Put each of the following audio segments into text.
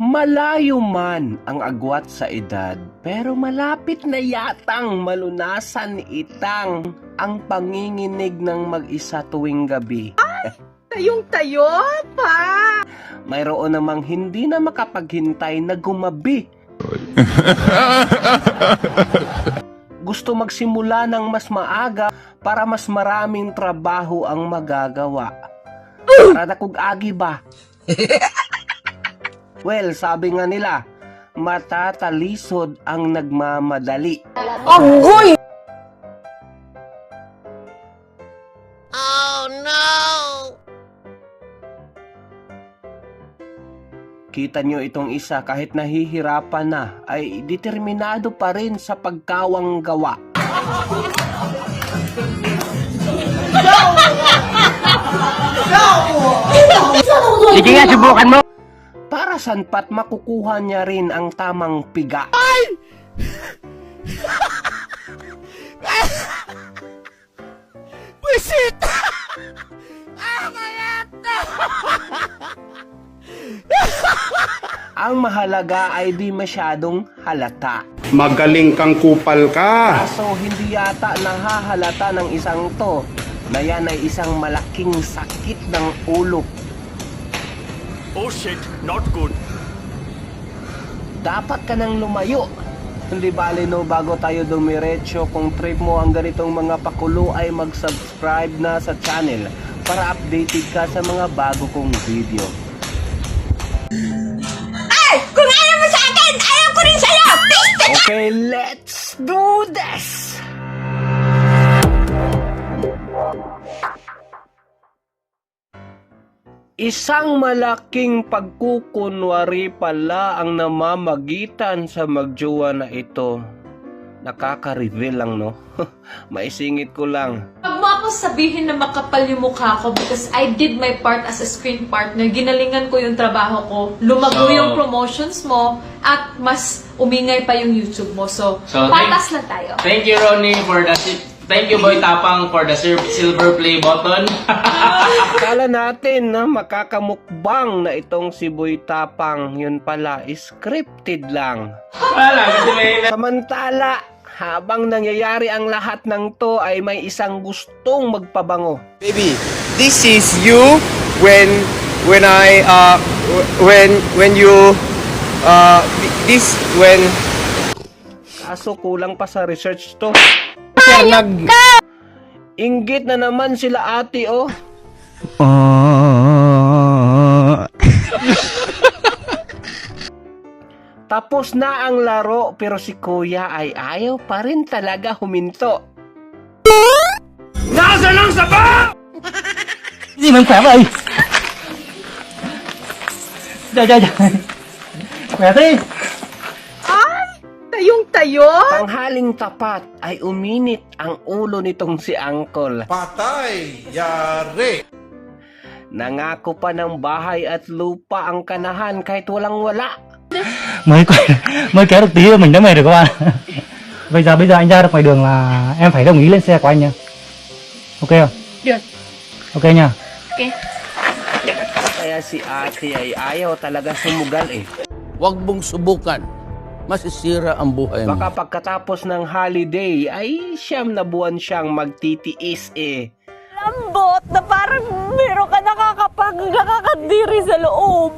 Malayo man ang agwat sa edad, pero malapit na yatang malunasan Itang ang panginginig ng mag-isa tuwing gabi. Tayong tayo pa! Mayroon namang hindi na makapaghintay na gumabi. Gusto magsimula ng mas maaga para mas maraming trabaho ang magagawa. Para na kung agi ba? well, sabi nga nila, matatalisod ang nagmamadali. Agoy! Kita nyo itong isa kahit nahihirapan na ay determinado pa rin sa pagkawang gawa. Sige nga, subukan mo. Para sanpat makukuha niya rin ang tamang piga. Buisit! Ang mahalaga ay di masyadong halata. Magaling kang kupal ka. Kaso hindi yata nahahalata ng isang to na yan ay isang malaking sakit ng ulo. Oh shit, not good. Dapat ka nang lumayo. Hindi bali no bago tayo dumiretso kung trip mo ang ganitong mga pakulo ay mag-subscribe na sa channel para updated ka sa mga bago kong video. Ay! Kung ayaw mo sa akin, ayaw ko rin sa'yo! Okay, let's do this! Isang malaking pagkukunwari pala ang namamagitan sa magjowa na ito. Nakaka-reveal lang, no? Maisingit ko lang. Huwag mo ako sabihin na makapal yung mukha ko because I did my part as a screen partner. Ginalingan ko yung trabaho ko. Lumago So- yung promotions mo at mas umingay pa yung YouTube mo. So, So, patas lang tayo. Thank you, Ronnie, for the... Thank you, Boy Tapang, for the sil- silver play button. Akala natin na makakamukbang na itong si Boy Tapang. Yun pala, scripted lang. Wala, kasi may... Samantala, habang nangyayari ang lahat ng to ay may isang gustong magpabango. Baby, this is you when when I uh when when you uh this when Kaso kulang pa sa research to. Sir nag Inggit na naman sila ate oh. Tapos na ang laro pero si kuya ay ayaw pa rin talaga huminto. Gì mà khỏe vậy? Trời trời trời. Khỏe thế. Ay! Tayo? Tanghaling tapat ay uminit ang ulo nitong si Uncle. Patay, yari. Nangako pa ng bahay at lupa ang kanahan kahit walang wala. Mới quay, mới kéo được tí rồi mình đã mệt rồi các bạn. Bây giờ bây giờ anh ra được ngoài đường là em phải đồng ý lên xe của anh nha. Ok không? Được. Ok nha. Kaya si ate ay ayaw talaga sumugal eh. Huwag mong subukan. Masisira ang buhay mo. Baka pagkatapos ng holiday ay siyam na buwan siyang magtitiis eh. Lambot na parang meron ka nakakapag nakakadiri sa loob.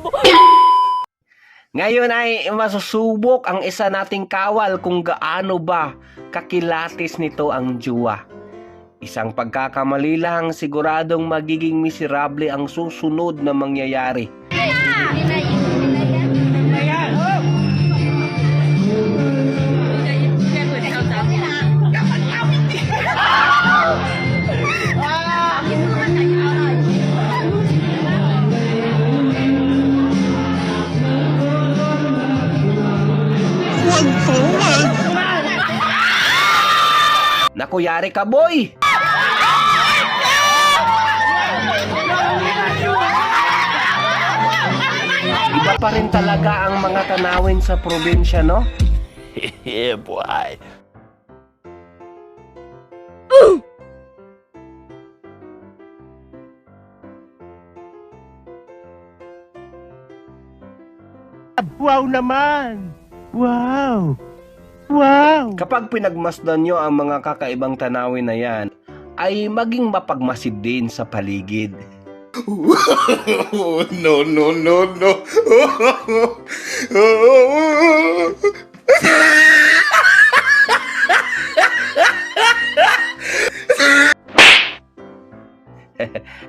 Ngayon ay masusubok ang isa nating kawal kung gaano ba kakilatis nito ang juwa. Isang pagkakamali lang siguradong magiging miserable ang susunod na mangyayari. Naku, yari ka boy! Iba pa rin talaga ang mga tanawin sa probinsya, no? Yeah, boy. Wow naman! Wow! Wow! Kapag pinagmasdan nyo ang mga kakaibang tanawin na yan, ay maging mapagmasid din sa paligid. No, no, no, no.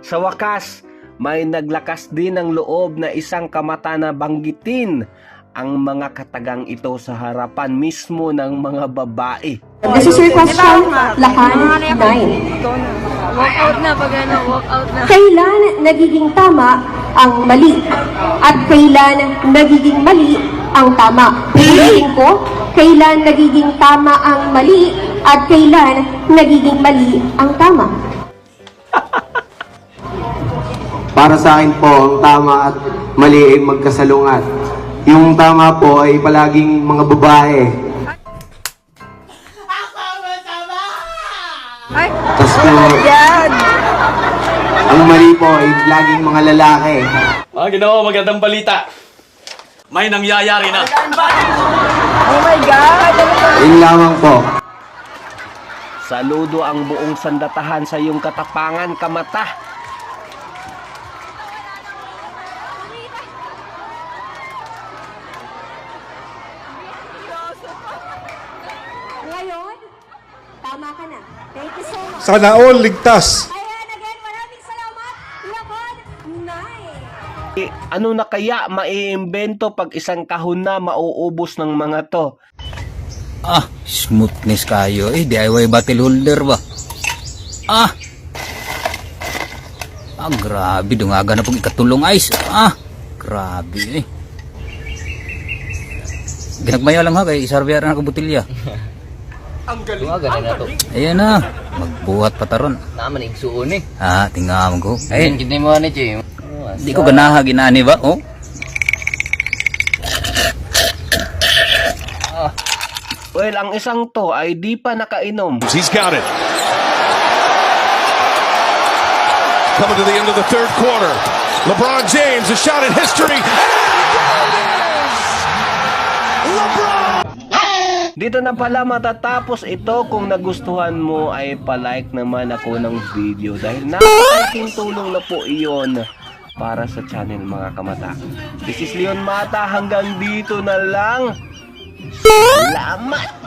Sa wakas, may naglakas din ng loob na isang kamata na banggitin ang mga katagang ito sa harapan mismo ng mga babae. This is your question, Lakan 9. Walk out na pag ano, walk out na. Kailan nagiging tama ang mali? At kailan nagiging mali ang tama? Ulitin ko, kailan nagiging tama ang mali at kailan nagiging mali ang tama? Para sa akin po, ang tama at mali ay magkasalungat. Yung tama po ay palaging mga babae. Tapos po, ang mali po ay laging mga lalaki. Mga ginawa, magandang balita. May nangyayari na. Yun lamang po. Saludo ang buong sandatahan sa iyong katapangan, kamata. Ngayon, tama ka na. Thank you so much. Sana all ligtas. Ayan, again, maraming salamat. Lakan 9. Eh, ano na kaya maiimbento pag isang kahon na mauubos ng mga to? Ah, smoothness kayo. Eh, DIY battle holder ba? Ah! Ah, grabe. Dungaga na pong ikatulong ice. Ah! Grabe eh. Ginagmaya lang ha kay isarbiara na kabutilya. Ang galing. Na to. Ayan na. Magbuhat pataron. Naman, igsuon eh. Ah, tingnan ko. Ay, Hindi mo ano, Jay. di ko ganaha ginani ba? Oh. Well, ang isang to ay di pa nakainom. He's got it. Coming to the end of the third quarter. LeBron James, a shot at history. Dito na pala matatapos ito kung nagustuhan mo ay palike naman ako ng video dahil napakalaking tulong na po iyon para sa channel mga kamata. This is Leon Mata hanggang dito na lang. Salamat!